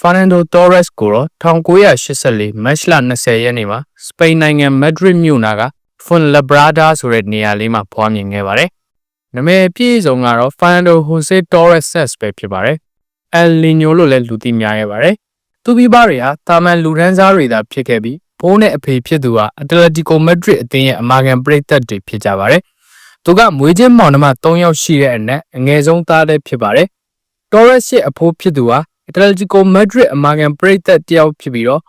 Fernando Torres ကိုတော့1984မတ်လ20ရက်နေ့မှာစပိန်နိုင်ငံမက်ဒရစ်မြို့နာက Fuenlabrada ဆိုတဲ့နေရာလေးမှာဖွားမြင်ခဲ့ပါတယ်။နာမည်အပြည့်အစုံကတော့ Fernando Jose Torres Ses ပဲဖြစ်ပါတယ်။ El Niño လို့လည်းလူသိများခဲ့ပါတယ်။သူပြီးပါတွေဟာတာမန်လူဒန်းစားတွေသာဖြစ်ခဲ့ပြီးဘိုးနဲ့အဖေဖြစ်သူဟာအတလက်တီကိုမက်ဒရစ်အသင်းရဲ့အမာခံပရိသတ်တွေဖြစ်ကြပါတယ်။သူကမွေးချင်းမောင်နှမ3ယောက်ရှိတဲ့အနက်အငယ်ဆုံးသားလည်းဖြစ်ပါတယ်။ Torres ရဲ့အဖိုးဖြစ်သူဟာ အတလက်တီကိုမက်ဒရစ်အမာခံပရိသတ်တယောက်ဖြစ်ပြီးတော့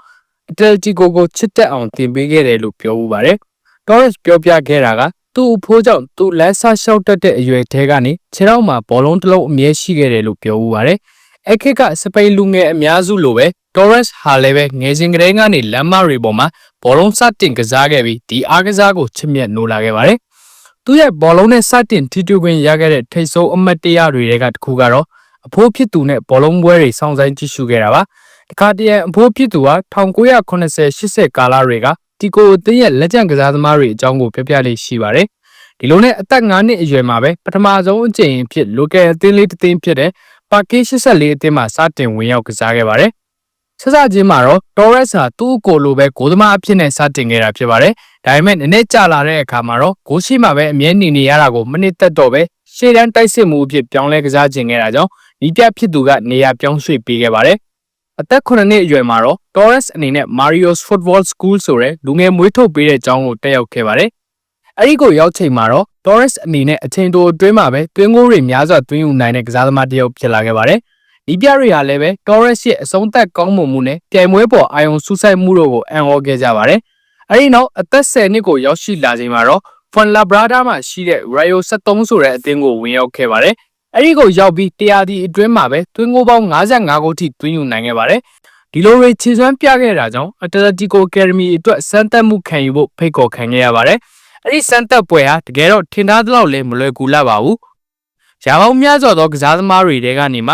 အတလက်တီကိုကိုချစ်တက်အောင်တင်ပေးခဲ့တယ်လို့ပြောဦးပါတယ်။ Torres ပြောပြခဲ့တာကသူ့အဖိုးကြောင့်သူလမ်းဆလျှောက်တတ်တဲ့အရွယ်ထဲကနေခြေထောက်မှာဘောလုံးတစ်လုံးအမြဲရှိခဲ့တယ်လို့ပြောဦးပါတယ်။အခက်ကစပိန်လူငယ်အများစုလိုပဲ Torres ဟာလည်းပဲငယ်စဉ်ကတည်းကနေလမ်းမတွေပေါ်မှာဘောလုံးစတင်ကစားခဲ့ပြီးဒီအားကစားကိုချစ်မြတ်နိုးလာခဲ့ပါတယ်။သူ့ရဲ့ဘောလုံးနဲ့စတင်ထိတွေ့ခွင့်ရခဲ့တဲ့ထိတ်ဆုံးအမတ်တရတွေကတစ်ခုကတော့ အဖိုးဖြစ်သူနဲ့ဘောလုံးပွဲတွေစောင့်ဆိုင်ကြည့်ရှုခဲ့တာပါ။တခါတည်းအဖိုးဖြစ်သူဟာ1980-80ကာလတွေကတီကိုအသင်းရဲ့လက်ကျန်ကစားသမားတွေအကြောင်းကိုပြပြလေးရှိပါတယ်။ဒီလိုနဲ့အသက်9နှစ်အရွယ်မှာပဲပထမဆုံးအကြိမ်ဖြစ် local အသင်းလေးတစ်သင်းဖြစ်တဲ့ပါကီ84အသင်းမှာစတင်ဝင်ရောက်ကစားခဲ့ပါတယ်။ဆက်စချင်းမှာတော့ Torres ဟာသူ့အကိုလိုပဲဂိုးသမားအဖြစ်နဲ့စတင်ခဲ့တာဖြစ်ပါတယ်။ဒါပေမဲ့နည်းနည်းကြာလာတဲ့အခါမှာတော့ဂိုးရှိမှပဲအမြဲနေနေရတာကိုမနစ်သက်တော့ပဲရှေ့တန်းတိုက်စစ်မှုအဖြစ်ပြောင်းလဲကစားခြင်းခဲ့တာကြောင့် ဤပြဖြစ်သူကနေရာပြောင်းရွှေ့ပေးခဲ့ပါတယ်။အသက်9နှစ်အရွယ်မှာတော့ Torres အနေနဲ့ Mario's Football School ဆိုတဲ့လူငယ်မွေးထုတ်ပေးတဲ့အကြောင်းကိုတက်ရောက်ခဲ့ပါတယ်။အဲဒီကိုရောက်ချိန်မှာတော့ Torres အနေနဲ့အချိန်တိုအတွင်းမှာပဲတွင်းကိုတွေများစွာတွင်းယူနိုင်တဲ့ကစားသမားတစ်ယောက်ဖြစ်လာခဲ့ပါတယ်။ဒီပြတွေဟာလည်းပဲ Torres ရဲ့အဆုံးသက်ကောင်းမွန်မှုနဲ့ပြိုင်ပွဲပေါ်အာရုံစူးစိုက်မှုတို့ကိုအံ့ဩခဲ့ကြပါတယ်။အဲဒီနောက်အသက်10နှစ်ကိုရောက်ရှိလာချိန်မှာတော့ Fuenlabrada မှာရှိတဲ့ Rayo 73ဆိုတဲ့အသင်းကိုဝင်ရောက်ခဲ့ပါတယ်။ အဲဒီကိုရောက်ပြီးတရားဒီအတွင်းမှာပဲတွင်းကိုပေါင်း55ဂိုးထိတွင်းယူနိုင်ခဲ့ပါတယ်။ဒီလိုတွေခြေစွမ်းပြခဲ့တာကြောင့် Atletico Academy အတွက်စမ်းသပ်မှုခံယူဖို့ဖိတ်ခေါ်ခံခဲ့ရပါတယ်။အဲဒီစမ်းသပ်ပွဲဟာတကယ်တော့ထင်သားသလောက်လည်းမလွယ်ကူလှပါဘူး။ရာပေါင်းများစွာသောကစားသမားတွေတဲကနေမှ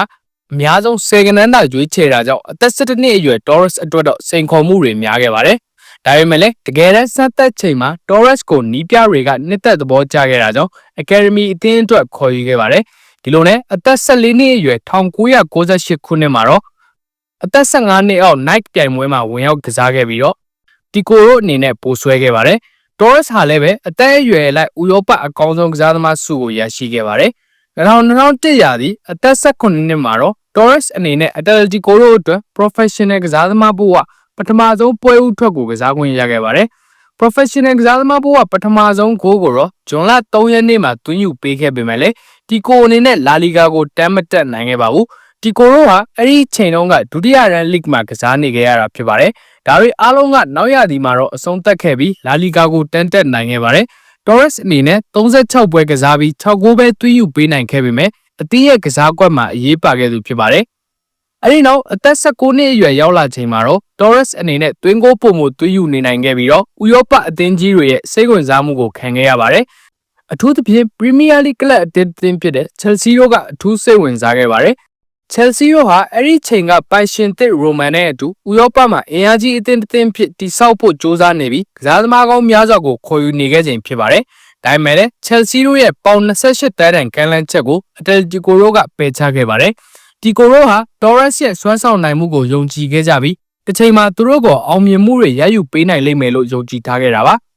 အများဆုံးဆယ်ကနန်းသာရွေးချယ်တာကြောင့်အသက်17နှစ်အရွယ် Torres အတွက်တော့စိန်ခေါ်မှုတွေများခဲ့ပါတယ်။ဒါပေမဲ့လည်းတကယ်တမ်းစမ်းသပ်ချိန်မှာ Torres ကိုနီးပြတွေကနှစ်သက်သဘောကျခဲ့တာကြောင့် Academy အသင်းအတွက်ခေါ်ယူခဲ့ပါတယ်။ ဒီလိုနဲ့အသက်14နှစ်အရွယ်1998ခုနှစ်မှာတော့အသက်15နှစ်အောက် Nike ပြိုင်ပွဲမှာဝင်ရောက်ကစားခဲ့ပြီးတော့တီကိုရိုအနေနဲ့ပိုဆွဲခဲ့ပါတယ်။ Torres ဟာလည်းပဲအသက်အရွယ်လိုက်ဥရောပအကောင်းဆုံးကစားသမားဆုကိုရရှိခဲ့ပါတယ်။2001ရာသီအသက်18နှစ်မှာတော့ Torres အနေနဲ့ Atletico တို့အတွက် professional ကစားသမားဘဝပထမဆုံးပွဲဥထွက်ကိုကစားခွင့်ရခဲ့ပါတယ်။ professional ကစားသမားဘဝပထမဆုံးဂိုးကိုတော့ဂျွန်လ3ရက်နေ့မှာသွင်းယူပေးခဲ့ပေမဲ့လည်း တီကိုအနေနဲ့လာလီဂါကိုတမ်းမတက်နိုင်ခဲ့ပါဘူး။တီကိုတို့ဟာအဲ့ဒီချိန်တုန်းကဒုတိယရန်လိဂ်မှာကစားနေခဲ့ရတာဖြစ်ပါတယ်။ဒါတွေအားလုံးကနောက်ရသည်မှာတော့အဆုံးသတ်ခဲ့ပြီးလာလီဂါကိုတန်းတက်နိုင်ခဲ့ပါတယ်။ Torres အနေနဲ့36ပွဲကစားပြီး6ဂိုးပဲသွင်းယူပေးနိုင်ခဲ့ပေမဲ့အသင်းရဲ့ကစားကွက်မှာအရေးပါခဲ့သူဖြစ်ပါတယ်။အဲဒီနောက်အသက်16နှစ်အရွယ်ရောက်လာချိန်မှာတော့ Torres အနေနဲ့သွင်းကိုပုံမှုသွင်းယူနေနိုင်ခဲ့ပြီးတော့ဥရောပအသင်းကြီးတွေရဲ့စိတ်ဝင်စားမှုကိုခံခဲ့ရပါတယ်။ အထူးသဖြင့် Premier League ကလပ်အသင်းတင်ဖြစ်တဲ့ Chelsea တို့ကအထူးစိတ်ဝင်စားခဲ့ပါတယ်။ Chelsea တို့ဟာအဲ့ဒီချိန်ကပိုင်ရှင်သစ် Roman နဲ့အတူဥရောပမှာအင်အားကြီးအသင်းတစ်သင်းဖြစ်တိစောက်ဖို့ကြိုးစားနေပြီးကစားသမားကောင်းများစွာကိုခေါ်ယူနေခဲ့ချိန်ဖြစ်ပါတယ်။ဒါပေမဲ့လည်း Chelsea တို့ရဲ့ပေါင်28တန်းတန်ကန်လန်းချက်ကို Atletico တို့ကပယ်ချခဲ့ပါတယ်။ဒီကိုရိုဟာ Torres ရဲ့စွမ်းဆောင်နိုင်မှုကိုယုံကြည်ခဲ့ကြပြီးတစ်ချိန်မှာသူတို့ကိုအောင်မြင်မှုတွေရယူပေးနိုင်လိမ့်မယ်လို့ယုံကြည်ထားခဲ့တာပါ။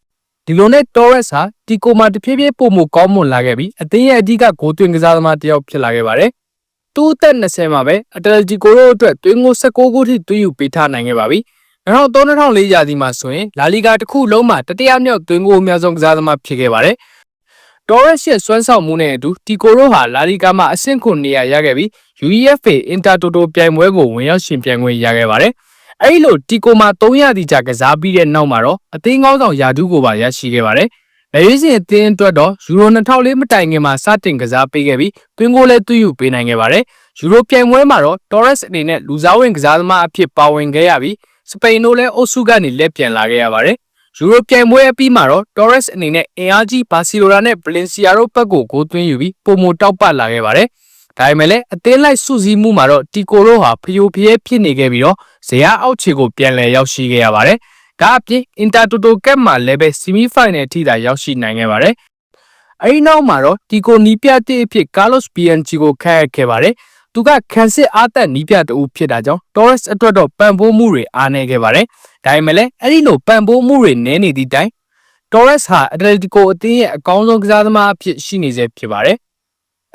ဒီလိုနဲ့ Torres ဟာဒီကိုမှာတဖြည်းဖြည်းပုံမှုကောင်းမွန်လာခဲ့ပြီးအသင်းရဲ့အဓိကဂိုးသွင်းကစားသမားတစ်ယောက်ဖြစ်လာခဲ့ပါတယ်။သူ့အသက်20မှာပဲ Atletico တို့အတွက်သွင်းကို16ဂိုးထိသွင်းယူပေးထားနိုင်ခဲ့ပါပြီ။2003-2004ရာသီမှာဆိုရင်လာလီဂါတစ်ခုလုံးမှာတတိယမြောက်သွင်းကိုအများဆုံးကစားသမားဖြစ်ခဲ့ပါတယ်။ Torres ရဲ့စွမ်းဆောင်မှုနဲ့အတူတီကိုရိုဟာလာလီဂါမှာအဆင့်ခုနေရာရခဲ့ပြီး UEFA Intertoto ပြိုင်ပွဲကိုဝင်ရောက်ရှင်ပြိုင်ခွင့်ရခဲ့ပါတယ်။ အဲဒီလိုတီကိုမှာ3ရာသီကြာကစားပြီးတဲ့နောက်မှာတော့အသင်းကောင်းဆောင်ယာဒူးကိုပါရရှိခဲ့ပါတယ်။လက်ရွေးစင်အသင်းအတွက်တော့ယူရို2004မတိုင်ခင်မှာစတင်ကစားပေးခဲ့ပြီးတွင်းကိုလည်းသွင်းယူပေးနိုင်ခဲ့ပါတယ်။ယူရိုပြိုင်ပွဲမှာတော့ Torres အနေနဲ့လူစားဝင်ကစားသမားအဖြစ်ပါဝင်ခဲ့ရပြီးစပိန်တို့လည်းအုပ်စုကနေလက်ပြန်လာခဲ့ရပါတယ်။ယူရိုပြိုင်ပွဲအပြီးမှာတော့ Torres အနေနဲ့အင်အားကြီးဘာစီလိုနာနဲ့ဗလင်စီယာတို့ဘက်ကိုဂိုးသွင်းယူပြီးပုံမတောက်ပလာခဲ့ပါတယ်။ ဒါပေမဲ့လည်းအသင်းလိုက်စုစည်းမှုမှာတော့တီကိုရိုဟာဖျို့ဖျဲဖြစ်နေခဲ့ပြီးတော့ဇေယျအောက်ခြေကိုပြန်လည်ရောက်ရှိခဲ့ရပါတယ်။ဒါအပြင် Intertoto Cup မှာလည်းပဲ semi final အထိသာရောက်ရှိနိုင်ခဲ့ပါတယ်။အဲဒီနောက်မှာတော့တီကိုနီပြတဲ့အဖြစ် Carlos Bianchi ကိုခန့်အပ်ခဲ့ပါတယ်။သူကခန်းစစ်အားသက်နီးပြတူဖြစ်တာကြောင့် Torres အတွက်တော့ပံ့ပိုးမှုတွေအားနည်းခဲ့ပါတယ်။ဒါပေမဲ့လည်းအဲ့ဒီလိုပံ့ပိုးမှုတွေနည်းနေသည့်တိုင် Torres ဟာ Atletico အသင်းရဲ့အကောင်းဆုံးကစားသမားအဖြစ်ရှိနေစေဖြစ်ပါတယ်။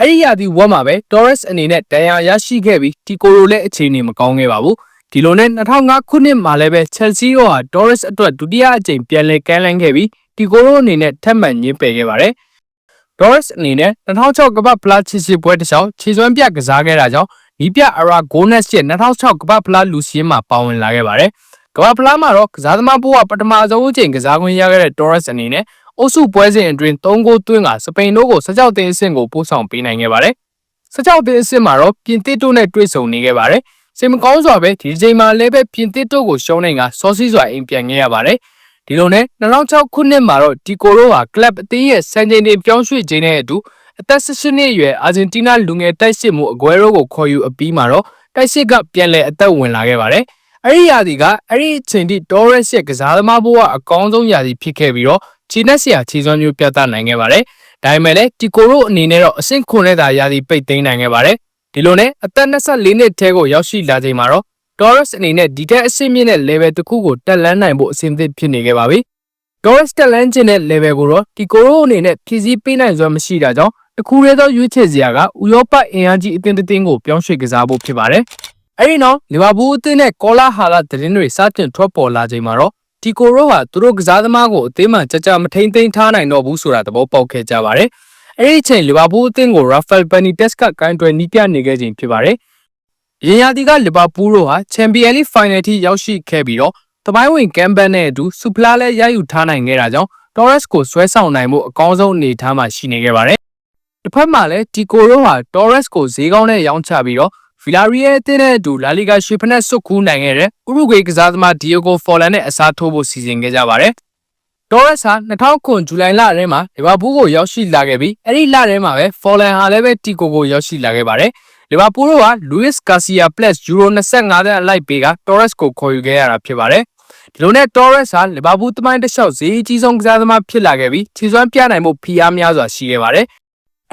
အဲ့ဒီရာသီဝက်မှာပဲ Torres အနေနဲ့ဒဏ်ရာရရှိခဲ့ပြီးတီကိုရိုလည်းအခြေအနေမကောင်းခဲ့ပါဘူး။ဒီလိုနဲ့2005ခုနှစ်မှာလည်းပဲ Chelsea ရောဟာ Torres အတွက်ဒုတိယအကြိမ်ပြန်လည်ကမ်းလှမ်းခဲ့ပြီးတီကိုရိုအနေနဲ့ထပ်မံညှင်းပယ်ခဲ့ပါတယ်။ Torres အနေနဲ့2006ကမ္ဘာဖလားချစ်စစ်ပွဲတစ်ချောင်းခြေစွမ်းပြကစားခဲ့တာကြောင့်နီးပြအရာဂိုနက်ရဲ့2006ကမ္ဘာဖလားလူစည်းမှာပါဝင်လာခဲ့ပါတယ်။ကမ္ဘာဖလားမှာတော့ကစားသမားဘိုးကပထမဆုံးအကြိမ်ကစားခွင့်ရခဲ့တဲ့ Torres အနေနဲ့ အုပ်စုပွဲစဉ်အတွင်း3ဂိုးသွင်းကစပိန်တို့ကို16သိန်းအဆင့်ကိုပို့ဆောင်ပေးနိုင်ခဲ့ပါတယ်။16သိန်းအဆင့်မှာတော့ပြင်သစ်တို့နဲ့တွေ့ဆုံနေခဲ့ပါတယ်။စိတ်မကောင်းစွာပဲဒီချိန်မှာလည်းပဲပြင်သစ်တို့ကိုရှုံးနိုင်ကစောစီးစွာအိမ်ပြန်ခဲ့ရပါတယ်။ဒီလိုနဲ့2006ခုနှစ်မှာတော့ဒီကိုရိုဟာကလပ်အသင်းရဲ့စံချိန်တင်ပြောင်းရွှေ့ခြင်းနဲ့အတူအသက်16နှစ်အရွယ်အာဂျင်တီးနားလူငယ်တိုက်စစ်မှုအကွဲရိုးကိုခေါ်ယူအပြီးမှာတော့တိုက်စစ်ကပြန်လည်အသက်ဝင်လာခဲ့ပါတယ်။အဲ့ဒီရာသီကအဲ့ဒီအချိန်ထိ Torres ရဲ့ကစားသမားဘဝအကောင်းဆုံးရာသီဖြစ်ခဲ့ပြီးတော့ ခြေနဲ့ဆရာခြေစွမ်းမျိုးပြသနိုင်ခဲ့ပါတယ်။ဒါပေမဲ့လည်းတီကိုရိုအနေနဲ့တော့အဆင့်ခွန်နဲ့သာရာသီပိတ်သိမ်းနိုင်ခဲ့ပါတယ်။ဒီလိုနဲ့အသက်24နှစ်ထဲကိုရောက်ရှိလာချိန်မှာတော့ Torres အနေနဲ့ဒီထက်အဆင့်မြင့်တဲ့ level တစ်ခုကိုတက်လန်းနိုင်ဖို့အဆင်သင့်ဖြစ်နေခဲ့ပါပြီ။ Torres တက်လန်းခြင်းတဲ့ level ကိုတော့တီကိုရိုအနေနဲ့ဖြည့်ဆည်းပေးနိုင်စွမ်းမရှိတာကြောင့်တခုတည်းသောရွေးချယ်စရာကဥရောပအင်အားကြီးအသင်းတစ်သင်းကိုပြောင်းရွှေ့ကစားဖို့ဖြစ်ပါတယ်။အဲဒီနောက်လီဗာပူးအသင်းနဲ့ကောလာဟာလာသတင်းတွေစတင်ထွက်ပေါ်လာချိန်မှာတော့ တီကိုရိုဟာသူတို့ကစားသမားကိုအသင်းမှကြကြမထိန်သိမ်းထားနိုင်တော့ဘူးဆိုတာသဘောပေါက်ခဲ့ကြပါတယ်။အဲဒီအချိန်လီဗာပူးအသင်းကိုရာဖယ်ဘန်နီတက်စ်ကကိုင်းတွယ်နီးပြနေခဲ့ခြင်းဖြစ်ပါတယ်။ရင်ယာတီကလီဗာပူးတို့ဟာချန်ပီယံလိဖိုင်နယ်ထိရောက်ရှိခဲ့ပြီးတော့တပိုင်းဝင်ကမ်ပန်နဲ့အတူစူဖလာလည်းရယူထားနိုင်ခဲ့တာကြောင့် Torres ကိုဆွဲဆောင်နိုင်မှုအကောင်းဆုံးအနေအထားမှာရှိနေခဲ့ပါတယ်။တစ်ဖက်မှာလည်းတီကိုရိုဟာ Torres ကိုဈေးကောင်းနဲ့ရောင်းချပြီးတော့ Villarreal အသင်းနဲ့အတူ La Liga ရွှေဖက်နဲ့ဆွတ်ခူးနိုင်ခဲ့တဲ့ဥရုဂွေကစားသမား Diego Forlan နဲ့အစားထိုးဖို့စီစဉ်ခဲ့ကြပါတယ်။ Torres ဟာ2009ဇူလိုင်လထဲမှာလီဗာပူးကိုရောက်ရှိလာခဲ့ပြီးအဲ့ဒီလထဲမှာပဲ Forlan ဟာလည်းပဲ Tico ကိုရောက်ရှိလာခဲ့ပါတယ်။လီဗာပူးတို့က Luis Garcia Plus Euro 25သန်းအလိုက်ပေးက Torres ကိုခေါ်ယူခဲ့ရတာဖြစ်ပါတယ်။ဒီလိုနဲ့ Torres ဟာလီဗာပူးတမိုင်းတစ်လျှောက်ဈေးအကြီးဆုံးကစားသမားဖြစ်လာခဲ့ပြီးခြေစွမ်းပြနိုင်မှုဖိအားများစွာရှိခဲ့ပါတယ်။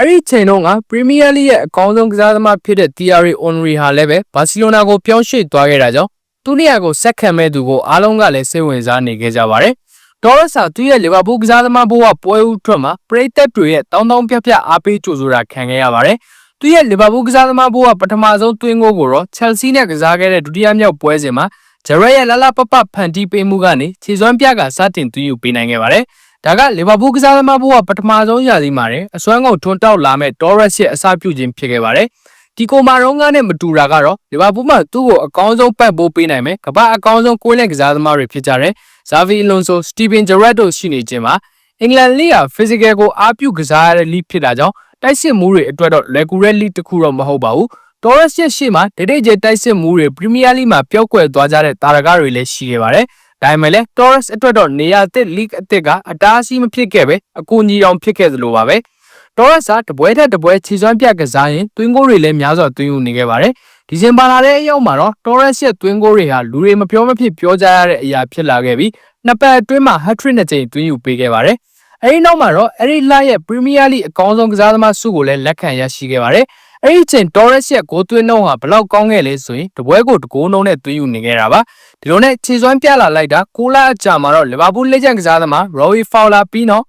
အဲ့ဒီချိန်တုန်းက Premier League ရဲ့အကောင်းဆုံးကစားသမားဖြစ်တဲ့ Thierry Henry ဟာလည်းပဲဘာစီလိုနာကိုပြောင်းရွှေ့သွားခဲ့တာကြောင့်သူ့နေရာကိုဆက်ခံမဲ့သူကိုအားလုံးကလည်းစိတ်ဝင်စားနေခဲ့ကြပါတယ်။ Torres ဟာသူ့ရဲ့လီဗာပူးကစားသမားဘဝပွဲဦးထွက်မှာပရိသတ်တွေရဲ့တောင်းတောင်းပြပြအားပေးကြိုဆိုတာခံခဲ့ရပါတယ်။သူ့ရဲ့လီဗာပူးကစားသမားဘဝပထမဆုံးသွင်းဂိုးကိုတော့ Chelsea နဲ့ကစားခဲ့တဲ့ဒုတိယမြောက်ပွဲစဉ်မှာဂျရက်ရဲ့လလပပဖန်တီးပေးမှုကနေခြေစွမ်းပြကစတင်သွင်းယူပေးနိုင်ခဲ့ပါတယ်။ ဒါကလီဗာပူးကစားသမားဘဝပထမဆုံးရာသီမှာအစွမ်းကုန်ထွန်းတောက်လာမဲ့ Torres ရဲ့အစပြုခြင်းဖြစ်ခဲ့ပါတယ်။ဒီကိုမာရောင်းကနဲ့မတူတာကတော့လီဗာပူးမှာသူ့ကိုအကောင်းဆုံးပတ်ပိုးပေးနိုင်မယ်။ကမ္ဘာအကောင်းဆုံးကိုယ်လက်ကစားသမားတွေဖြစ်ကြတဲ့ Xavi Alonso, Steven Gerrard တို့ရှိနေခြင်းမှာအင်္ဂလန်လိဟာ physical ကိုအားပြုကစားရတဲ့ league ဖြစ်တာကြောင့်တိုက်စစ်မှုတွေအတွက်တော့လွယ်ကူတဲ့ league တစ်ခုတော့မဟုတ်ပါဘူး။ Torres ရဲ့ရှေ့မှာဒိတ်ဒိတ်ကျတိုက်စစ်မှုတွေ Premier League မှာပျောက်ကွယ်သွားကြတဲ့တာရကတွေလည်းရှိခဲ့ပါတယ်။ ဒါပေမဲ့လည်း Torres အတွက်တော့နေရာသစ် league အသစ်ကအတားအဆီးမဖြစ်ခဲ့ပဲအကူအညီတောင်ဖြစ်ခဲ့သလိုပါပဲ။ Torres ကတပွဲထက်တပွဲခြေစွမ်းပြကစားရင်တွင်းကိုတွေလည်းများစွာတွင်းယူနေခဲ့ပါတယ်။ဒီဇင်ဘာလထဲအရောက်မှာတော့ Torres ရဲ့တွင်းကိုတွေဟာလူတွေမပြောမဖြစ်ပြောကြရတဲ့အရာဖြစ်လာခဲ့ပြီးနှစ်ပတ်အတွင်းမှာ hat-trick နှစ်ကြိမ်တွင်းယူပေးခဲ့ပါတယ်။အဲဒီနောက်မှာတော့အဲဒီလရဲ့ Premier League အကောင်းဆုံးကစားသမားဆုကိုလည်းလက်ခံရရှိခဲ့ပါတယ်။ အဲ့ဒီချိန် Torres ရဲ့ဂိုးသွင်းနှုန်းဟာဘလောက်ကောင်းခဲ့လဲဆိုရင်တပွဲကိုတကိုးနှုန်းနဲ့သွင်းယူနေခဲ့တာပါဒီလိုနဲ့ခြေစွမ်းပြလာလိုက်တာ6လအကြာမှာတော့လီဗာပူးလက်ကျန်ကစားသမား Roy Fowler ပြီးတော့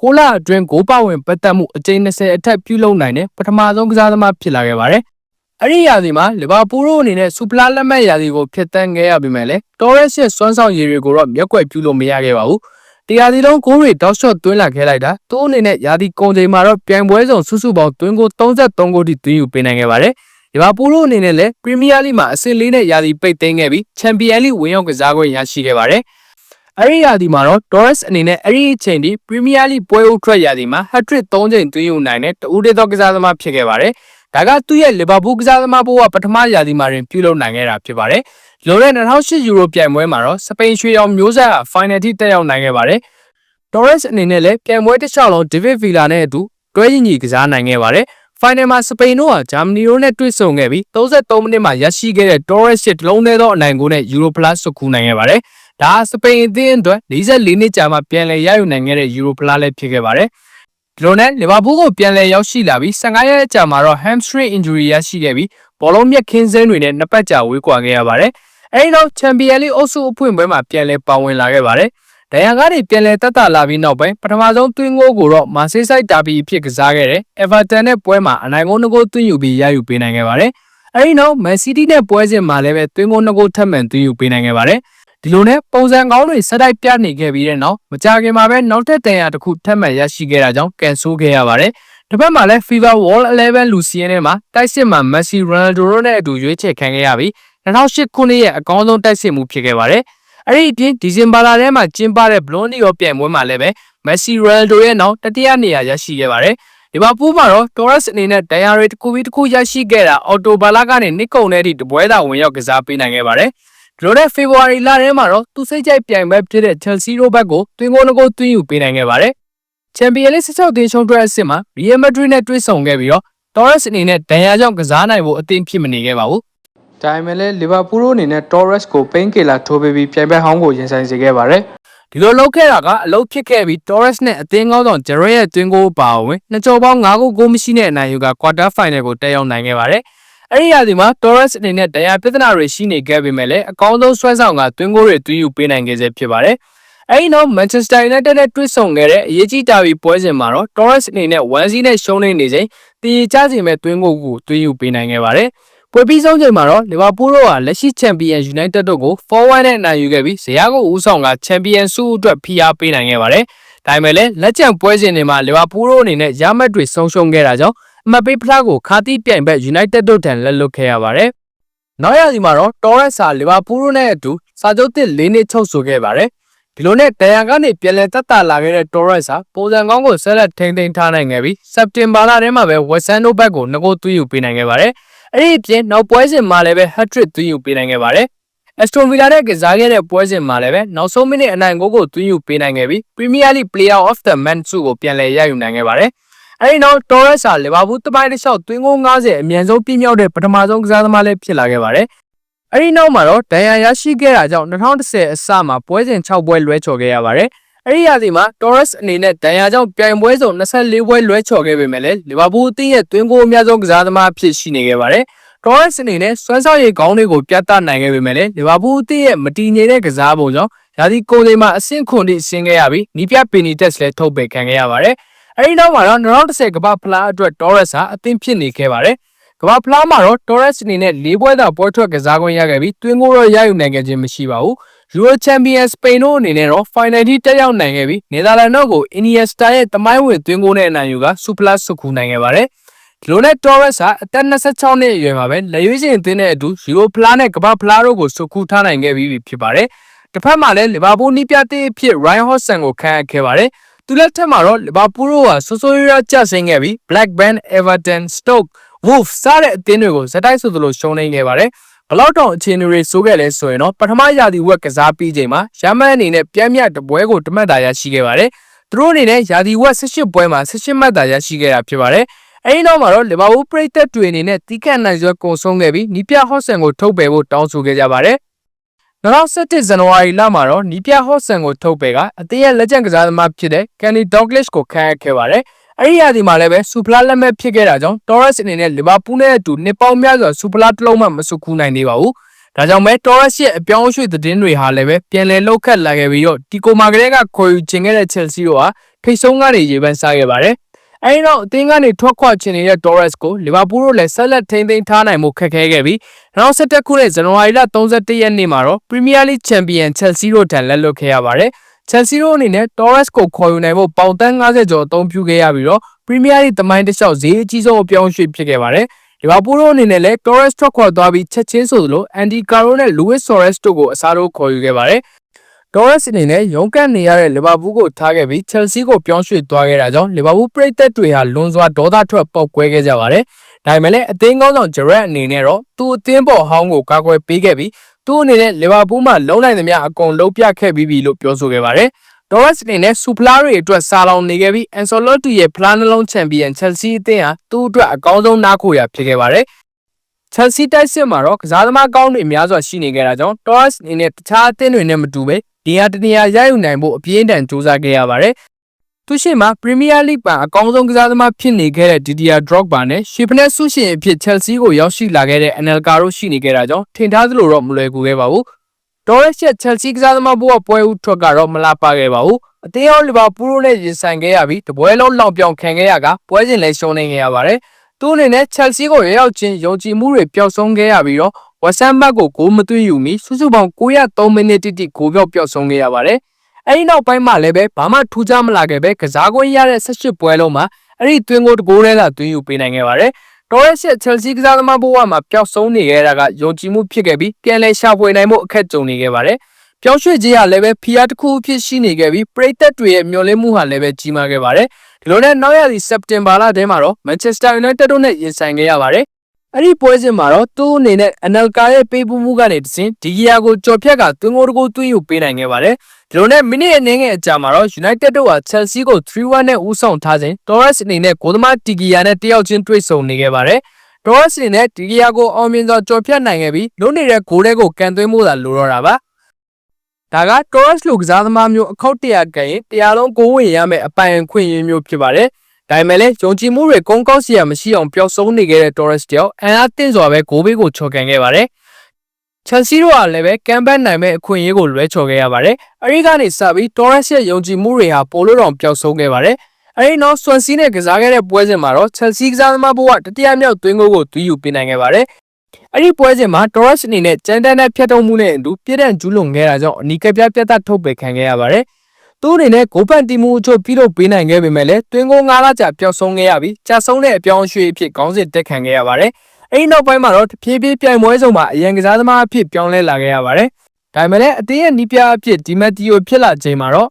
6လအတွင်းဂိုးပဝင်ပတ်သက်မှုအကြိမ်20အထက်ပြုလုပ်နိုင်တဲ့ပထမဆုံးကစားသမားဖြစ်လာခဲ့ပါတယ်အဲ့ဒီရာသီမှာလီဗာပူးတို့အနေနဲ့စူပလာလက်မှတ်ရာသီကိုဖျက်ဆီးခဲ့ရပြီးမှလည်း Torres ရဲ့စွမ်းဆောင်ရည်တွေကိုတော့မျက်ကွယ်ပြုလို့မရခဲ့ပါဘူး တရားစီလုံးကိုးတွေတောက်လျှော့သွင်းလာခဲ့လိုက်တာသူ့အနေနဲ့ယာဒီကုံချိန်မှာတော့ပြိုင်ပွဲစုံစုစုပေါင်းသွင်းကို33ဂိုးထိသွင်းယူပေးနိုင်ခဲ့ပါတယ်။ဒီမှာပူရိုအနေနဲ့လည်းပရီးမီးယားလိမှာအဆင့်လေးနဲ့ယာဒီပိတ်သိမ်းခဲ့ပြီးချန်ပီယံလိဝင်ရောက်ကစားခွင့်ရရှိခဲ့ပါတယ်။အဲဒီယာဒီမှာတော့ Torres အနေနဲ့အဲဒီအချိန်ထိပရီးမီးယားလိပွဲဦးထွက်ယာဒီမှာ hat-trick 3ချိန်သွင်းယူနိုင်တဲ့တူးတေသောကစားသမားဖြစ်ခဲ့ပါတယ်။ဒါကသူ့ရဲ့လီဗာပူးကစားသမားဘဝပထမယာဒီမှာတွင်ပြုလုပ်နိုင်ခဲ့တာဖြစ်ပါတယ်။ လွန်တဲ့2008ယူရိုပြိုင်ပွဲမှာတော့စပိန်ရွှေရောင်မျိုးဆက်ဟာ final ထိတက်ရောက်နိုင်ခဲ့ပါတယ်။ Torres အနေနဲ့လည်းပြိုင်ပွဲတစ်လျှောက်လုံး David Villa နဲ့အတူတွဲညီညီကစားနိုင်ခဲ့ပါတယ်။ Final မှာစပိန်တို့ဟာဂျာမနီတို့နဲ့တွေ့ဆုံခဲ့ပြီး33မိနစ်မှာရရှိခဲ့တဲ့ Torres ရဲ့တလုံးသေးသောအနိုင်ဂိုးနဲ့ Europlus ဆွတ်ခူးနိုင်ခဲ့ပါတယ်။ဒါစပိန်အသင်းအတွက်44နှစ်ကြာမှပြန်လည်ရယူနိုင်ခဲ့တဲ့ Europlus လည်းဖြစ်ခဲ့ပါတယ်။ဒီလိုနဲ့လီဗာပူးကိုပြန်လည်ရောက်ရှိလာပြီး15ရက်အကြာမှာတော့ hamstring injury ရရှိခဲ့ပြီးဘောလုံးမြက်ခင်းစင်းတွေနဲ့နှစ်ပတ်ကြာဝေးကွာခဲ့ရပါတယ်။ အဲဒီနောက် Champions League အုပ်စုအဖွင့်ပွဲမှာပြန်လည်ပါဝင်လာခဲ့ပါတယ်။ဒိုင်ယာကနေပြန်လည်တက်တာလာပြီးနောက်ပိုင်းပထမဆုံးသွင်းဂိုးကိုတော့မာဆေးဆိုင်ဒါဘီအဖြစ်ကစားခဲ့တဲ့ Everton နဲ့ပွဲမှာအနိုင်ဂိုးနှစ်ဂိုးသွင်းယူပြီးရယူပေးနိုင်ခဲ့ပါတယ်။အဲဒီနောက် Man City နဲ့ပွဲစဉ်မှာလည်းပဲသွင်းဂိုးနှစ်ဂိုးထပ်မံသွင်းယူပေးနိုင်ခဲ့ပါတယ်။ဒီလိုနဲ့ပုံစံကောင်းတွေဆက်တိုက်ပြနေခဲ့ပြီးတဲ့နောက်မကြာခင်မှာပဲနောက်ထပ်တန်ရာတစ်ခုထပ်မံရရှိခဲ့တာကြောင့်ကန်ဆိုးခဲ့ရပါတယ်။တစ်ဖက်မှာလည်း FIFA Wall 11 Lucien နဲ့မှာတိုက်စစ်မှာ Messi Ronaldo တို့နဲ့အတူရွေးချယ်ခံခဲ့ရပြီး 2008ခုနှစ်ရဲ့အကောင်းဆုံးတိုက်စစ်မှုဖြစ်ခဲ့ပါတယ်။အဲ့ဒီအပြင်ဒီဇင်ဘာလထဲမှာကျင်းပတဲ့ Blonde d'Or ပြိုင်ပွဲမှာလည်းပဲ Messi Ronaldo ရဲ့နောက်တတိယနေရာရရှိခဲ့ပါတယ်။ဒီမှာပူးမှာတော့ Torres အနေနဲ့ဒိုင်ယာရီတစ်ခုပြီးတစ်ခုရရှိခဲ့တာအော်တိုဘာလကနေနစ်ကုံတဲ့အထိတပွဲသာဝင်ရောက်ကစားပေးနိုင်ခဲ့ပါတယ်။ဒီလိုနဲ့ February လထဲမှာတော့သူစိတ်ကြိုက်ပြိုင်ပွဲဖြစ်တဲ့ Chelsea တို့ဘက်ကိုတွင်ကိုးနှကိုသွင်းယူပေးနိုင်ခဲ့ပါတယ်။ Champions League 16တင်းချုံထွက်အဆင့်မှာ Real Madrid နဲ့တွေ့ဆုံခဲ့ပြီးတော့ Torres အနေနဲ့ဒဏ်ရာကြောင့်ကစားနိုင်ဖို့အသင့်ဖြစ်မနေခဲ့ပါဘူး။ ဒါပေမဲ့လည်း Liverpool အနေနဲ့ Torres ကို Painkiller ထိုးပေးပြီးပြိုင်ပွဲဟောင်းကိုရင်ဆိုင်စေခဲ့ပါတယ်။ဒီလိုလုပ်ခဲ့တာကအလုပ်ဖြစ်ခဲ့ပြီး Torres နဲ့အသင်းကောင်းဆောင် Gerrard ရဲ့တွင်းကိုပါဝင်နှစ်ကြော်ပေါင်း9ဂိုးဂိုးမရှိတဲ့အနိုင်ယူက Quarter Final ကိုတက်ရောက်နိုင်ခဲ့ပါတယ်။အဲ့ဒီရာသီမှာ Torres အနေနဲ့တရားပြဿနာတွေရှိနေခဲ့ပေမဲ့လည်းအကောင်းဆုံးဆွဲဆောင်ကတွင်းကိုတွေတွင်းယူပေးနိုင်ခဲ့စေဖြစ်ပါတယ်။အဲဒီနောက် Manchester United နဲ့တွေ့ဆုံခဲ့တဲ့အရေးကြီးတာပြီးပွဲစဉ်မှာတော့ Torres အနေနဲ့1-0နဲ့ရှုံးနေနေချိန်တည်ကြစီမဲ့တွင်းကိုကိုတွင်းယူပေးနိုင်ခဲ့ပါတယ်။ ပွဲပြီးဆုံးချိန်မှာတော့လီဗာပူးတို့ဟာလက်ရှိချန်ပီယံ United တို့ကို4-1နဲ့အနိုင်ယူခဲ့ပြီးဇယားကိုဦးဆောင်ကချန်ပီယံဆုအတွက်ဖိအားပေးနိုင်ခဲ့ပါတယ်။ဒါပေမဲ့လည်းလက်ကျန်ပွဲစဉ်တွေမှာလီဗာပူးတို့အနေနဲ့ရမတ်တွေဆုံးရှုံးခဲ့တာကြောင့်အမတ်ပေးဖလားကိုခါတိပြိုင်ဘက် United တို့ထံလက်လွတ်ခဲ့ရပါတယ်။နောက်ရစီမှာတော့ Torres ဟာလီဗာပူးတို့နဲ့အတူစာချုပ်သစ်၄နှစ်ချုပ်ဆိုခဲ့ပါတယ်။ဒီလိုနဲ့ဒဏ်ရာကနေပြန်လည်တက်တာလာခဲ့တဲ့ Torres ဟာပုံစံကောင်းကိုဆက်လက်ထိန်းသိမ်းထားနိုင်ခဲ့ပြီးစက်တင်ဘာလထဲမှာပဲ West Ham တို့ဘက်ကိုနှစ်ဂိုးသွင်းယူပေးနိုင်ခဲ့ပါတယ်။ အဲ့ဒီအပြင်နောက်ပွဲစဉ်မှာလည်းပဲ hat-trick သွင်းယူပေးနိုင်ခဲ့ပါတယ်။ Aston Villa နဲ့ကစားခဲ့တဲ့ပွဲစဉ်မှာလည်းပဲနောက်ဆုံးမိနစ်အနိုင်ဂိုးကိုသွင်းယူပေးနိုင်ခဲ့ပြီး Premier League Player of the Month ဆုကိုပြန်လည်ရယူနိုင်ခဲ့ပါတယ်။အဲဒီနောက် Torres ဟာလီဗာပူးတပိုင်းတစ်လျှောက်သွင်းဂိုး90အမြန်ဆုံးပြည့်မြောက်တဲ့ပထမဆုံးကစားသမားလည်းဖြစ်လာခဲ့ပါတယ်။အဲဒီနောက်မှာတော့ဒဏ်ရာရရှိခဲ့တာကြောင့်2010အစမှာပွဲစဉ်6ပွဲလွဲချော်ခဲ့ရပါတယ်။ အဲဒီရာသီမှာ Torres အနေနဲ့ဒဏ်ရာကြောင့်ပြိုင်ပွဲစုံ24ပွဲလွဲချော်ခဲ့ပေမဲ့လည်းလီဗာပူးအသင်းရဲ့သွင်းဂိုးအများဆုံးကစားသမားဖြစ်ရှိနေခဲ့ပါတယ်။ Torres အနေနဲ့စွမ်းဆောင်ရည်ကောင်းတွေကိုပြသနိုင်ခဲ့ပေမဲ့လည်းလီဗာပူးအသင်းရဲ့မတည်ငြိမ်တဲ့ကစားပုံကြောင့်ရာသီကုန်ချိန်မှာအဆင့်ခွန်တိဆင်းခဲ့ရပြီးနီးပြပီနီတက်စ်လည်းထုတ်ပယ်ခံခဲ့ရပါတယ်။အဲဒီနောက်မှာတော့2010ကမ္ဘာဖလားအတွက် Torres ဟာအသင်းဖြစ်နေခဲ့ပါတယ်။ကမ္ဘာဖလားမှာတော့ Torres အနေနဲ့၄ပွဲသာပွဲထွက်ကစားခွင့်ရခဲ့ပြီးတွင်းကိုတော့ရယူနိုင်ခဲ့ခြင်းမရှိပါဘူး။ Euro Champion Spain တို့အနေနဲ့တော့ Final ထိတက်ရောက်နိုင်ခဲ့ပြီး Netherlands တို့ကို Iniesta ရဲ့တမိုင်းဝင်တွင်းကိုနဲ့အနိုင်ယူက Super ဆုခူးနိုင်ခဲ့ပါတယ်။ဒီလိုနဲ့ Torres ဟာအသက်26နှစ်အရွယ်မှာပဲလက်ရွေးစင်အသင်းနဲ့အတူ Euro ဖလားနဲ့ကမ္ဘာဖလားတို့ကိုဆုခူးထားနိုင်ခဲ့ပြီးဖြစ်ပါတယ်။တစ်ဖက်မှာလည်းလီဗာပူးနီးပြတဲ့အဖြစ် Ryan Hodgson ကိုခန့်အပ်ခဲ့ပါတယ်။သူလက်ထက်မှာတော့လီဗာပူးတို့ဟာဆိုးဆိုးရွားရွားကျဆင်းခဲ့ပြီး Blackburn, Everton, Stoke, Wolves စတဲ့အသင်းတွေကိုဇက်တိုက်ဆိုသလိုရှုံးနေခဲ့ပါတယ်။ ဘလောက်တောင်အခြေအနေတွေဆိုးခဲ့လဲဆိုရင်တော့ပထမရာသီဝက်ကစားပြီးချိန်မှာရမန်အနေနဲ့ပြင်းပြတပွဲကိုတမတ်တာရရှိခဲ့ပါတယ်။သူတို့အနေနဲ့ရာသီဝက်18ပွဲမှာ18မှတ်သာရရှိခဲ့တာဖြစ်ပါတယ်။အဲဒီနောက်မှာတော့လီဗာပူးပရိသတ်တွေအနေနဲ့တီးခတ်နိုင်စွာကုံဆုံးခဲ့ပြီးနီးပြဟော့ဆန်ကိုထုတ်ပယ်ဖို့တောင်းဆိုခဲ့ကြပါတယ်။2017ဇန်နဝါရီလမှာတော့နီးပြဟော့ဆန်ကိုထုတ်ပယ်ကအသင်းရဲ့လက်ကျန်ကစားသမားဖြစ်တဲ့ကန်နီဒေါဂလစ်ကိုခန့်အပ်ခဲ့ပါတယ်။ အဲ့ဒီရာသီမှာလည်းပဲစူပလာလက်မဲ့ဖြစ်ခဲ့တာကြောင့် Torres အနေနဲ့လီဗာပူးနဲ့အတူနှစ်ပေါင်းများစွာစူပလာတစ်လုံးမှမဆုခူးနိုင်သေးပါဘူး။ဒါကြောင့်ပဲ Torres ရဲ့အပြောင်းအရွှေ့သတင်းတွေဟာလည်းပဲပြန်လည်လှုပ်ခတ်လာခဲ့ပြီးတော့ဒီကိုမာကလေးကခေါ်ယူခြင်းခဲ့တဲ့ Chelsea တို့ဟာထိတ်ဆုံးကနေရေပန်းစားခဲ့ပါတယ်။အဲဒီနောက်အသင်းကနေထွက်ခွာချင်နေတဲ့ Torres ကိုလီဗာပူးတို့လည်းဆက်လက်ထိန်းသိမ်းထားနိုင်မှုခက်ခဲခဲ့ပြီး2017ခုနှစ်ဇန်နဝါရီလ31ရက်နေ့မှာတော့ Premier League Champion Chelsea တို့ထံလက်လွတ်ခဲ့ရပါတယ်။ Chelsea တို့အနေနဲ့ Torres ကိုခေါ်ယူနိုင်ဖို့ပေါင်တန်း90ကျော်အသုံးပြုခဲ့ရပြီးတော့ Premier League တမိုင်းတစ်လျှောက်ဈေးအကြီးဆုံးအပြောင်းအရွှေ့ဖြစ်ခဲ့ပါတယ်။လီဗာပူးတို့အနေနဲ့လည်း Torres ထွက်ခွာသွားပြီးချက်ချင်းဆိုသလို Andy Carroll နဲ့ Luis Suarez တို့ကိုအစားထိုးခေါ်ယူခဲ့ပါတယ်။ Torres အနေနဲ့ရုန်းကန်နေရတဲ့လီဗာပူးကိုထားခဲ့ပြီး Chelsea ကိုပြောင်းရွှေ့သွားခဲ့တာကြောင့်လီဗာပူးပရိသတ်တွေဟာလွန်စွာဒေါသထွက်ပောက်ကွဲခဲ့ကြပါတယ်။ဒါပေမဲ့လည်းအသင်းကောင်းဆောင် Gerrard အနေနဲ့တော့သူ့အသင်းပေါ်ဟောင်းကိုကာကွယ်ပေးခဲ့ပြီး သူ့အနေနဲ့လီဗာပူးမှာလုံးနိုင်သမျှအကုန်လုံးပြခဲ့ပြီးပြီလို့ပြောဆိုခဲ့ပါတယ်။ Torres အနေနဲ့စူဖလားတွေအတွက်စာလောင်နေခဲ့ပြီး Ancelotti ရဲ့ဖလားနှလုံးချန်ပီယံ Chelsea အသင်းဟာသူ့အတွက်အကောင်းဆုံးနားခိုရာဖြစ်ခဲ့ပါတယ်။ Chelsea တိုက်စစ်မှာတော့ကစားသမားကောင်းတွေများစွာရှိနေခဲ့တာကြောင့် Torres အနေနဲ့တခြားအသင်းတွေနဲ့မတူပဲဒီဟာတနေရာရယူနိုင်ဖို့အပြင်းထန်ကြိုးစားခဲ့ရပါတယ် သူရှိမှပရီးမီးယားလိဂ်ပန်အကောင်းဆုံးကစားသမားဖြစ်နေခဲ့တဲ့ Didier Drogba နဲ့ရှေဖနက်ဆုရှင်အဖြစ် Chelsea ကိုရောက်ရှိလာခဲ့တဲ့ Anelka တို့ရှိနေခဲ့တာကြောင့်ထင်ထားသလိုတော့မလွယ်ကူခဲ့ပါဘူး။ Torres ရဲ့ Chelsea ကစားသမားဘဝပွဲဦးထွက်ကတော့မလာပါခဲ့ပါဘူး။အသင်းရောလီဗာပူးတို့နဲ့ရင်ဆိုင်ခဲ့ရပြီးတပွဲလုံးလောင်ပြောင်ခံခဲ့ရကပွဲစဉ်လည်းရှုံးနေခဲ့ရပါတယ်။သူအနေနဲ့ Chelsea ကိုရောက်ရောက်ချင်းယုံကြည်မှုတွေပျောက်ဆုံးခဲ့ရပြီးတော့ West Ham ဘက်ကိုဂိုးမသွင်းယူမီစုစုပေါင်း903မိနစ်တိတိဂိုးပြောက်ပျောက်ဆုံးခဲ့ရပါတယ်။ အဲဒီနောက်ပိုင်းမှာလည်းပဲဘာမှထူးခြားမလာခဲ့ပဲကစားကွင်းရတဲ့18ပွဲလုံးမှာအဲ့ဒီသွင်းကိုတကိုးတွေကသွင်းယူပေးနိုင်ခဲ့ပါတယ်။ Torres ရဲ့ Chelsea ကစားသမားဘဝမှာပျောက်ဆုံးနေခဲ့တာကယုံကြည်မှုဖြစ်ခဲ့ပြီးပြန်လည်ရှာဖွေနိုင်ဖို့အခက်ကြုံနေခဲ့ပါတယ်။ပြောင်းရွှေ့ခြင်းဟာလည်းပဲဖီးယားတစ်ခုအဖြစ်ရှိနေခဲ့ပြီးပရိသတ်တွေရဲ့မျှော်လင့်မှုဟာလည်းပဲကြီးမားခဲ့ပါတယ်။ဒီလိုနဲ့နောက်ရသည့်စက်တင်ဘာလထဲမှာတော့ Manchester United တို့နဲ့ရင်ဆိုင်ခဲ့ရပါတယ်။ အဲ့ဒီပွဲစဉ်မှာတော့သူ့အနေနဲ့ Anelka ရဲ့ပေးပူးမှုကနေတစဉ်ဒီဂီယာကိုကြော်ဖြတ်ကသွင်းကိုတကိုသွင်းယူပေးနိုင်ခဲ့ပါတယ်။ဒီလိုနဲ့မိနစ်အနည်းငယ်အကြာမှာတော့ United တို့ဟာ Chelsea ကို3-1နဲ့ဦးဆောင်ထားစဉ် Torres အနေနဲ့ဂိုးသမားဒီဂီယာနဲ့တယောက်ချင်းတွေ့ဆုံနေခဲ့ပါတယ်။ Torres အနေနဲ့ဒီဂီယာကိုအောင်မြင်စွာကြော်ဖြတ်နိုင်ခဲ့ပြီးလုံးနေတဲ့ဂိုးတွေကိုကန်သွင်းမှုသာလိုတော့တာပါ။ဒါက Torres လိုကစားသမားမျိုးအခောက်တရာကန်ရင်တရားလုံးကိုဝင်ရမယ့်အပိုင်အခွင့်အရေးမျိုးဖြစ်ပါတယ်။ ဒါပေမဲ့လည်းယုံကြည်မှုတွေကုန်းကောက်စရာမရှိအောင်ပျောက်ဆုံးနေခဲ့တဲ့ Torres တယောက်အန်အားတင်စွာပဲဂိုးဘေးကိုချော်ကန်ခဲ့ပါတယ်။ Chelsea တို့ကလည်းပဲကမ်ဘတ်နိုင်မဲ့အခွင့်အရေးကိုလွဲချော်ခဲ့ရပါတယ်။အဲဒီကနေစပြီး Torres ရဲ့ယုံကြည်မှုတွေဟာပိုလို့တောင်ပျောက်ဆုံးခဲ့ပါတယ်။အဲဒီနောက် Swansea နဲ့ကစားခဲ့တဲ့ပွဲစဉ်မှာတော့ Chelsea ကစားသမားဘဝတတိယမြောက်သွင်းဂိုးကိုသွင်းယူပေးနိုင်ခဲ့ပါတယ်။အဲ့ဒီပွဲစဉ်မှာ Torres အနေနဲ့ကြမ်းတမ်းတဲ့ဖြတ်တုံးမှုနဲ့အတူပြည့်တဲ့ကျူးလွန်ခဲ့တာကြောင့်အနီးကပ်ပြပြတ်ထုတ်ပယ်ခံခဲ့ရပါတယ်။ သူ့အနေနဲ့ဂိုးပန်တီမှုအချို့ပြီးတော့ပေးနိုင်ခဲ့ပေမဲ့လည်းတွင်းကို9လကြာပျောက်ဆုံးခဲ့ရပြီးကြာဆုံးတဲ့အပြောင်းအရွှေ့အဖြစ်ခေါင်းစဉ်တက်ခံခဲ့ရပါတယ်။အဲဒီနောက်ပိုင်းမှာတော့တဖြည်းဖြည်းပြိုင်ပွဲစုံမှာအရန်ကစားသမားအဖြစ်ပြောင်းလဲလာခဲ့ရပါတယ်။ဒါပေမဲ့လည်းအတင်းရဲ့နီးပြအဖြစ်ဒီမက်တီယိုဖြစ်လာချိန်မှာတော့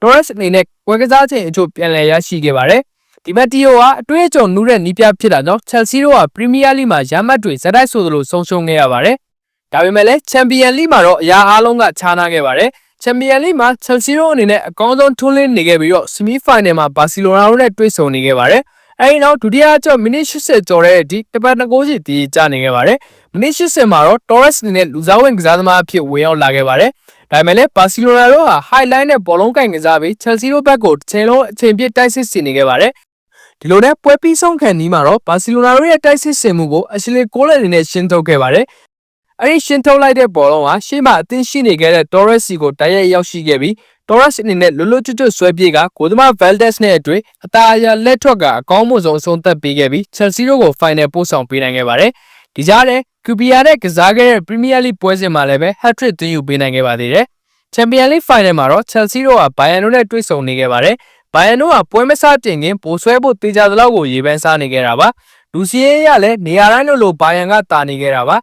Torres အနေနဲ့ပွဲကစားချိန်အချို့ပြန်လည်ရရှိခဲ့ပါတယ်။ဒီမက်တီယိုဟာအတွေ့အကြုံနူးတဲ့နီးပြဖြစ်တာကြောင့် Chelsea တို့က Premier League မှာရမှတ်တွေဇက်တိုက်ဆိုသလိုဆုံးရှုံးခဲ့ရပါတယ်။ဒါပေမဲ့လည်း Champion League မှာတော့အရာအားလုံးကခြားနားခဲ့ပါတယ်။ Champion League မှာ Chelsea တို့အနေနဲ့အကောင်းဆုံးထွန်းလင်းနေခဲ့ပြီးတော့ Semi Final မှာ Barcelona တို့နဲ့တွေ့ဆုံနေခဲ့ပါတယ်။အဲဒီနောက်ဒုတိယအကျော့မိနစ်80ကျော်တဲ့အထိတပတ်နှစ်ကိုးစီတည်ကြနေခဲ့ပါတယ်။မိနစ်80မှာတော့ Torres အနေနဲ့လူစားဝင်ကစားသမားအဖြစ်ဝင်ရောက်လာခဲ့ပါတယ်။ဒါပေမဲ့လည်း Barcelona တို့ဟာ highlight နဲ့ဘောလုံးကင်ကစားပြီး Chelsea တို့ဘက်ကိုတစ်ချိန်လုံးအချိန်ပြည့်တိုက်စစ်စီနေခဲ့ပါတယ်။ဒီလိုနဲ့ပွဲပြီးဆုံးခံနီးမှာတော့ဘာစီလိုနာတို့ရဲ့တိုက်စစ်ဆင်မှုကိုအရှလီကိုလန်အနေနဲ့ရှင်းထုတ်ခဲ့ပါတယ်။ အဲဒီရှင်းထုတ်လိုက်တဲ့ဘောလုံးဟာရှေ့မှာအသင်းရှိနေခဲ့တဲ့ Torres စီကိုတိုက်ရိုက်ရောက်ရှိခဲ့ပြီး Torres အနေနဲ့လွတ်လွတ်ကျွတ်ကျွတ်ဆွဲပြေးကဂိုးသမား Valdez နဲ့အတွေ့အသာအရလက်ထွက်ကအကောင်းမှုဆုံးအဆုံးသတ်ပေးခဲ့ပြီး Chelsea တို့ကို final ပို့ဆောင်ပေးနိုင်ခဲ့ပါတယ်။ဒီကြားထဲ QPR နဲ့ကစားခဲ့တဲ့ Premier League ပွဲစဉ်မှာလည်းပဲ hat-trick သွင်းယူပေးနိုင်ခဲ့ပါသေးတယ်။ Champions League Final မှာတော့ Chelsea တို့က Bayern တို့နဲ့တွေ့ဆုံနေခဲ့ပါတယ်။ဘိုင်ယန်တို့ကပွဲမစတင်ခင်ပိုဆွဲဖို့တေချာသလောက်ကိုရေပန်းစားနေခဲ့တာပါလူစီရဲရလည်းနေရာတိုင်းလိုလိုဘိုင်ယန်ကတာနေခဲ့တာပါ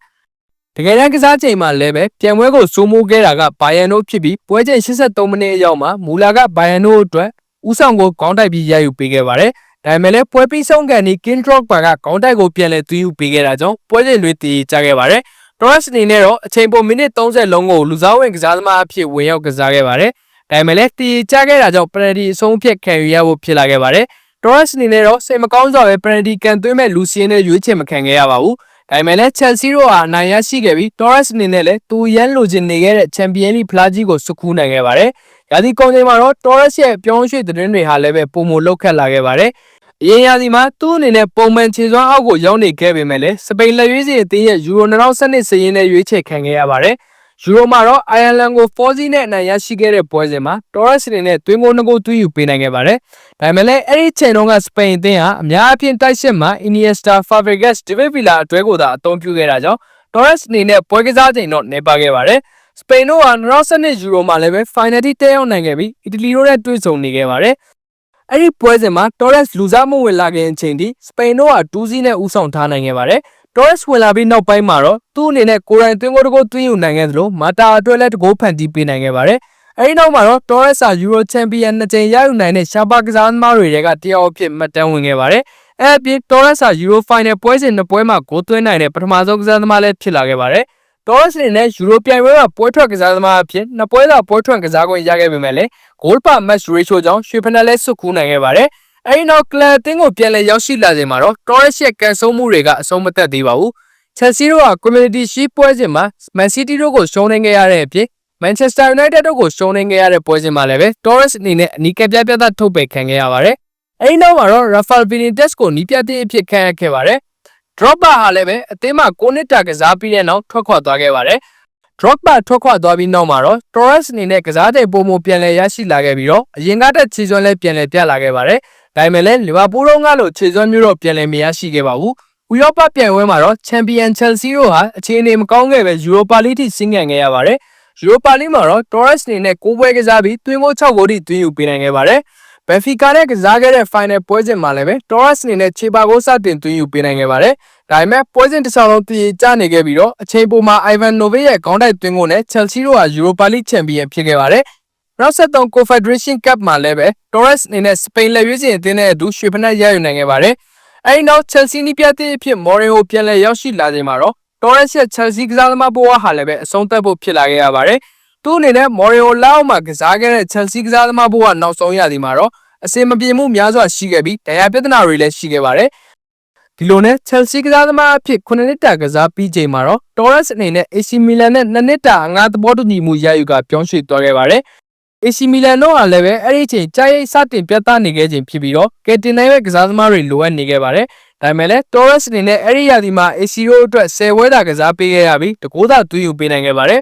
တကယ်တမ်းကစားချိန်မှာလည်းပဲပြန်ပွဲကိုစိုးမိုးခဲ့တာကဘိုင်ယန်တို့ဖြစ်ပြီးပွဲချိန်83မိနစ်အရောက်မှာမူလာကဘိုင်ယန်တို့အတွက်ဥဆောင်ကိုခေါင်းတိုက်ပြီးရယူပေးခဲ့ပါတယ်ဒါပေမဲ့လည်းပွဲပြီးဆုံးကန်ဒီကင်ဒရော့ဘာကခေါင်းတိုက်ကိုပြန်လဲသွင်းယူပေးခဲ့တာကြောင့်ပွဲချိန်တွေတည်ကြခဲ့ပါတယ်တော်ရက်စ်အနေနဲ့တော့အချိန်ပိုမိနစ်30လုံးကိုလူစားဝင်ကစားသမားအဖြစ်ဝင်ရောက်ကစားခဲ့ပါတယ်။ဒါပေမဲ့လည်းတည်ကြခဲ့တာကြောင့်ပနယ်တီအဆုံးဖြတ်ခံယူရဖို့ဖြစ်လာခဲ့ပါတယ်။ Torres အနေနဲ့တော့စိတ်မကောင်းစွာပဲပနယ်တီကန်သွင်းမဲ့လူစီယန်နဲ့ရွေးချယ်မခံခဲ့ရပါဘူး။ ဒါပေမဲ့လည်း Chelsea တို့ဟာအနိုင်ရရှိခဲ့ပြီး Torres အနေနဲ့လည်းသူရန်လိုချင်နေခဲ့တဲ့ Champions League ဖလားကြီးကိုစုခူးနိုင်ခဲ့ပါတယ်။ရာသီကုန်ချိန်မှာတော့ Torres ရဲ့ပြောင်းရွှေ့သတင်းတွေဟာလည်းပဲပုံမလောက်ခတ်လာခဲ့ပါတယ်။အရင်ရာသီမှာသူ့အနေနဲ့ပုံမှန်ခြေစွမ်းအောက်ကိုရောက်နေခဲ့ပေမဲ့လည်းစပိန်လက်ရွေးစီအသင်းရဲ့ယူရို2012စည်ရင်းနဲ့ရွေးချယ်ခံခဲ့ရပါတယ်။ ယူရိုမှာတော့အိုင်ယာလန်ကို4စီးနဲ့အနိုင်ရရှိခဲ့တဲ့ပွဲစဉ်မှာတော်ရက်စ်နဲ့တွင်းကိုနှစ်ကိုသွင်းယူပေးနိုင်ခဲ့ပါတယ်။ဒါပေမဲ့လည်းအဲ့ဒီချိန်တုန်းကစပိန်အသင်းဟာအများအပြားတိုက်စစ်မှာ Iniesta, Fabregas, David Villa အတွဲကိုသာအသုံးပြုခဲ့တာကြောင့်တော်ရက်စ်အနေနဲ့ပွဲကစားချိန်တော့နေပါခဲ့ပါတယ်။စပိန်တို့က2012ယူရိုမှာလည်းပဲ final တိတက်ရောက်နိုင်ခဲ့ပြီးအီတလီတို့နဲ့တွေ့ဆုံနေခဲ့ပါတယ်။အဲ့ဒီပွဲစဉ်မှာ Torres လူစားမှုဝင်လာခင်အချိန်ထိစပိန်တို့က2စီးနဲ့ဦးဆောင်ထားနိုင်ခဲ့ပါတယ်။ Torres ဝင်လာပြီးနောက်ပိုင်းမှာတော့သူ့အနေနဲ့ကိုယ်တိုင်သွင်းကိုတကိုသွင်းယူနိုင်ခဲ့သလိုမာတာအတွက်လည်းတကိုးဖန်တီးပေးနိုင်ခဲ့ပါတယ်။အဲဒီနောက်မှာတော့ Torres ဟာ Euro Champion နှစ်ကြိမ်ရယူနိုင်တဲ့ရှာပါကစားသမားတွေထဲကတယောက်အဖြစ်မှတ်တမ်းဝင်ခဲ့ပါတယ်။အဲအပြင် Torres ဟာ Euro Final ပွဲစဉ်နှစ်ပွဲမှာဂိုးသွင်းနိုင်တဲ့ပထမဆုံးကစားသမားလည်းဖြစ်လာခဲ့ပါတယ်။ Torres အနေနဲ့ Euro ပြိုင်ပွဲမှာပွဲထွက်ကစားသမားအဖြစ်နှစ်ပွဲသာပွဲထွက်ကစားခွင့်ရခဲ့ပေမဲ့လည်း goal per match ratio ကြောင့်ရွှေဖက်နယ်လည်းစွတ်ကူးနိုင်ခဲ့ပါတယ်။ အဲဒီနောက်ကလပ်အသင်းကိုပြန်လည်ရောက်ရှိလာချိန်မှာတော့ Torres ရဲ့ကန်ဆုံးမှုတွေကအဆုံးမသက်သေးပါဘူး။ Chelsea တို့က Community Shield ပွဲစဉ်မှာ Man City တို့ကိုရှုံးနိမ့်ခဲ့ရတဲ့အပြင် Manchester United တို့ကိုရှုံးနေခဲ့ရတဲ့ပွဲစဉ်မှာလည်းပဲ Torres အနေနဲ့အနီးကပ်ပြပြသထုတ်ပယ်ခံခဲ့ရပါတယ်။အဲဒီနောက်မှာတော့ Rafael Benitez ကိုနီးပြတဲ့အဖြစ်ခံရခဲ့ပါတယ်။ Drogba ဟာလည်းပဲအသင်းမှာ9နှစ်တာကစားပြီးတဲ့နောက်ထွက်ခွာသွားခဲ့ပါတယ်။ Drogba ထွက်ခွာသွားပြီးနောက်မှာတော့ Torres အနေနဲ့ကစားတဲ့ပုံမပြန်လည်ရရှိလာခဲ့ပြီးတော့အရင်ကတည်းကခြေစွမ်းလည်းပြန်လည်ပြလာခဲ့ပါတယ်။ ဒါပေမဲ့လည်းလီဗာပူးတို့ကလို့ခြေစွမ်းမျိုးတော့ပြန်လည်မရရှိခဲ့ပါဘူး။ဥရောပပြိုင်ပွဲမှာတော့ Champion Chelsea တို့ဟာအခြေအနေမကောင်းခဲ့ပဲ Europa League ထိဆင်းခဲ့ရပါတယ်။ Europa League မှာတော့ Torres အနေနဲ့6ပွဲကစားပြီးသွင်းဂိုး6ဂိုးထိသွင်းယူပေးနိုင်ခဲ့ပါတယ်။ Benfica နဲ့ကစားခဲ့တဲ့ final ပွဲစဉ်မှာလည်းပဲ Torres အနေနဲ့ခြေပါဂိုးစတင်သွင်းယူပေးနိုင်ခဲ့ပါတယ်။ဒါပေမဲ့ပွဲစဉ်တစ်ခြားလုံးတည်ကျနေခဲ့ပြီးတော့အချိန်ပိုမှာ Ivanovic ရဲ့ခေါင်းတိုက်သွင်းဂိုးနဲ့ Chelsea တို့ဟာ Europa League Champion ဖြစ်ခဲ့ပါတယ်။ နောက်ဆက်တွဲ Confederation Cup မှာလည်းပဲ Torres အနေနဲ့စပိန်လက်ရွေးစင်အသင်းနဲ့အတူရွှေဖနက်ရယူနိုင်ခဲ့ပါတယ်။အဲဒီနောက် Chelsea နီးပြတဲ့အဖြစ် Mourinho ပြန်လည်ရောက်ရှိလာချိန်မှာတော့ Torres ရဲ့ Chelsea ကစားသမားဘဝဟာလည်းပဲအဆုံးသတ်ဖို့ဖြစ်လာခဲ့ရပါတယ်။သူ့အနေနဲ့ Mourinho လောက်မှကစားခဲ့တဲ့ Chelsea ကစားသမားဘဝနောက်ဆုံးရသည်မှာတော့အစင်မပြေမှုများစွာရှိခဲ့ပြီးတရားပြဿနာတွေလည်းရှိခဲ့ပါတယ်။ဒီလိုနဲ့ Chelsea ကစားသမားအဖြစ်9နှစ်တာကစားပြီးချိန်မှာတော့ Torres အနေနဲ့ AC Milan နဲ့2နှစ်တာအငှားသဘောတူညီမှုရယူကပြောင်းရွှေ့သွားခဲ့ပါတယ်။ AC Milan တို့ဟာလည်းပဲအဲ့ဒီအချိန်ကြားရိပ်စတင်ပြသနေခဲ့ချိန်ဖြစ်ပြီးတော့ကယ်တင်နိုင်တဲ့ကစားသမားတွေလိုအပ်နေခဲ့ပါတယ်။ဒါပေမဲ့လည်း Torres အနေနဲ့အဲ့ဒီရာသီမှာ AC တို့အတွက်10ဝဲတာကစားပေးခဲ့ရပြီးတကိုးသာသွင်းယူပေးနိုင်ခဲ့ပါတယ်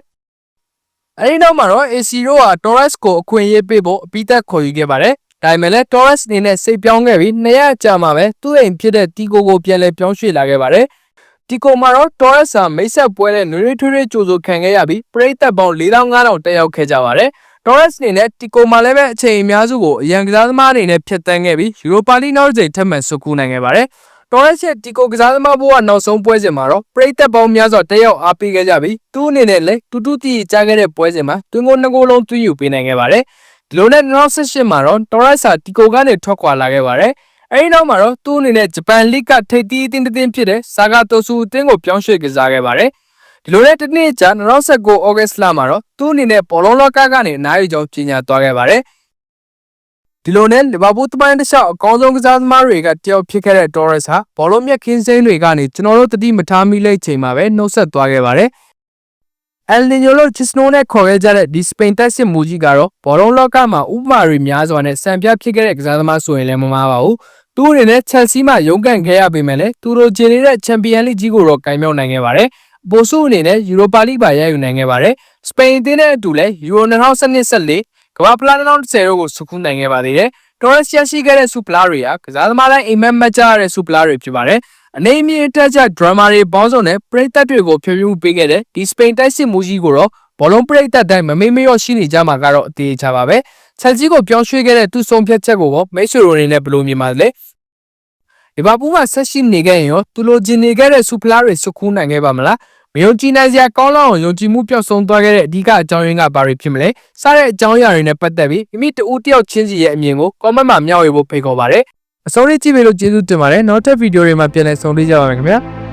။အဲဒီနောက်မှာတော့ AC တို့ဟာ Torres ကိုအခွင့်အရေးပေးဖို့အပိသက်ခေါ်ယူခဲ့ပါတယ်။ဒါပေမဲ့လည်း Torres အနေနဲ့စိတ်ပြောင်းခဲ့ပြီးနှစ်ရက်ကြာမှပဲသူ့အိမ်ဖြစ်တဲ့တီကိုကိုပြန်လည်ပြောင်းရွှေ့လာခဲ့ပါတယ်။တီကိုမှာတော့ Torres ဟာမိတ်ဆက်ပွဲတဲ့နွေးထွေးထွေးကြိုဆိုခံခဲ့ရပြီးပရိသတ်ပေါင်း4500တက်ရောက်ခဲ့ကြပါတယ်။ Torres အနေနဲ့တီကိုမှာလည်းပဲအချိန်အများစုကိုအရန်ကစားသမားအနေနဲ့ဖျက်ဆီးခဲ့ပြီး Europa League နောက်တစ်ချိန်ထပ်မံဆုတ်ကူးနိုင်ခဲ့ပါတယ်။ Torres ရဲ့တီကိုကစားသမားဘဝနောက်ဆုံးပွဲစဉ်မှာတော့ပရိသတ်ပေါင်းများစွာတက်ရောက်အားပေးခဲ့ကြပြီးသူ့အနေနဲ့လည်းတူတူတီကြားခဲ့တဲ့ပွဲစဉ်မှာတွင်းကိုနှစ်ကိုလုံးသွင်းယူပေးနိုင်ခဲ့ပါတယ်။ဒီလိုနဲ့2018မှာတော့ Torres ဟာတီကိုကနေထွက်ခွာလာခဲ့ပါတယ်။အဲဒီနောက်မှာတော့သူ့အနေနဲ့ဂျပန်လိဂ်ကထိပ်သီးအသင်းတစ်သင်းဖြစ်တဲ့ဆာဂါတိုဆူအသင်းကိုပြောင်းရွှေ့ကစားခဲ့ပါတယ်။ ဒီလိုနဲ့တစ်နှစ်ကြာ2019ဩဂတ်စ်လမှာတော့သူ့အနေနဲ့ဘောလုံးလောကကနေအနားယူကြောင်းကြေညာသွားခဲ့ပါတယ်။ဒီလိုနဲ့လီဗာပူးတပိုင်းတစ်လျှောက်အကောင်းဆုံးကစားသမားတွေကတယောက်ဖြစ်ခဲ့တဲ့ Torres ဟာဘောလုံးမြက်ခင်းစိမ်းတွေကနေကျွန်တော်တို့တတိမထားမိလိုက်ချိန်မှာပဲနှုတ်ဆက်သွားခဲ့ပါတယ်။ El Niño လို့ချစ်စနိုးနဲ့ခေါ်ခဲ့ကြတဲ့ဒီစပိန်တက်စစ်မူကြီးကတော့ဘောလုံးလောကမှာဥပမာတွေများစွာနဲ့စံပြဖြစ်ခဲ့တဲ့ကစားသမားဆိုရင်လည်းမမှားပါဘူး။သူအနေနဲ့ Chelsea မှာရုန်းကန်ခဲ့ရပေမဲ့လည်းသူတို့ဂျင်းနေတဲ့ Champions League ကြီးကိုတော့ကင်မြောက်နိုင်ခဲ့ပါတယ်။ ပိုစုအနေနဲ့ Europa League ပါရယူနိုင်ခဲ့ပါတယ်။စပိန်အသင်းနဲ့အတူလည်း Euro 2012-14ကမ္ဘာဖလား2010တို့ကိုစုခုနိုင်ခဲ့ပါသေးတယ်။ Torres ရရှိခဲ့တဲ့ဆုဖလားတွေဟာကစားသမားတိုင်းအိမ်မက်မက်ကြရတဲ့ဆုဖလားတွေဖြစ်ပါတယ်။အနေအမြင့်တက်ကြ drama တွေပေါင်းစုံနဲ့ပရိသတ်တွေကိုဖြည့်ဖြူပေးခဲ့တဲ့ဒီစပိန်တိုက်စစ်မူကြီးကိုတော့ဘောလုံးပရိသတ်တိုင်းမမေ့မလျော့ရှိနေကြမှာကတော့အသေးချပါပဲ။ချက်ကြီးကိုပြောင်းရွှေ့ခဲ့တဲ့သူ့ဆုံးဖြတ်ချက်ကိုမိတ်ဆွေတို့အနေနဲ့ဘယ်လိုမြင်ပါလဲ။ဒီဘာပူးမှာဆက်ရှိနေခဲ့ရင်ရောသူလိုချင်နေခဲ့တဲ့ဆူဖလားတွေစုခုနိုင်ခဲ့ပါမလား။ မယုံကြည်နိုင်စရာကောင်းလောက်အောင်ယုံကြည်မှုပျောက်ဆုံးသွားခဲ့တဲ့အဓိကအကြောင်းရင်းကဘာတွေဖြစ်မလဲ။စတဲ့အကြောင်းအရာတွေနဲ့ပတ်သက်ပြီးမိမိတဦးတယောက်ချင်းစီရဲ့အမြင်ကို comment မှာမျှဝေဖို့ဖိတ်ခေါ်ပါရစေ။အဆုံးလေးကြည့်ပေးလို့ကျေးဇူးတင်ပါတယ်။နောက်ထပ်ဗီဒီယိုတွေမှာပြန်လည်ဆုံတွေ့ကြပါမယ်ခင်ဗျာ။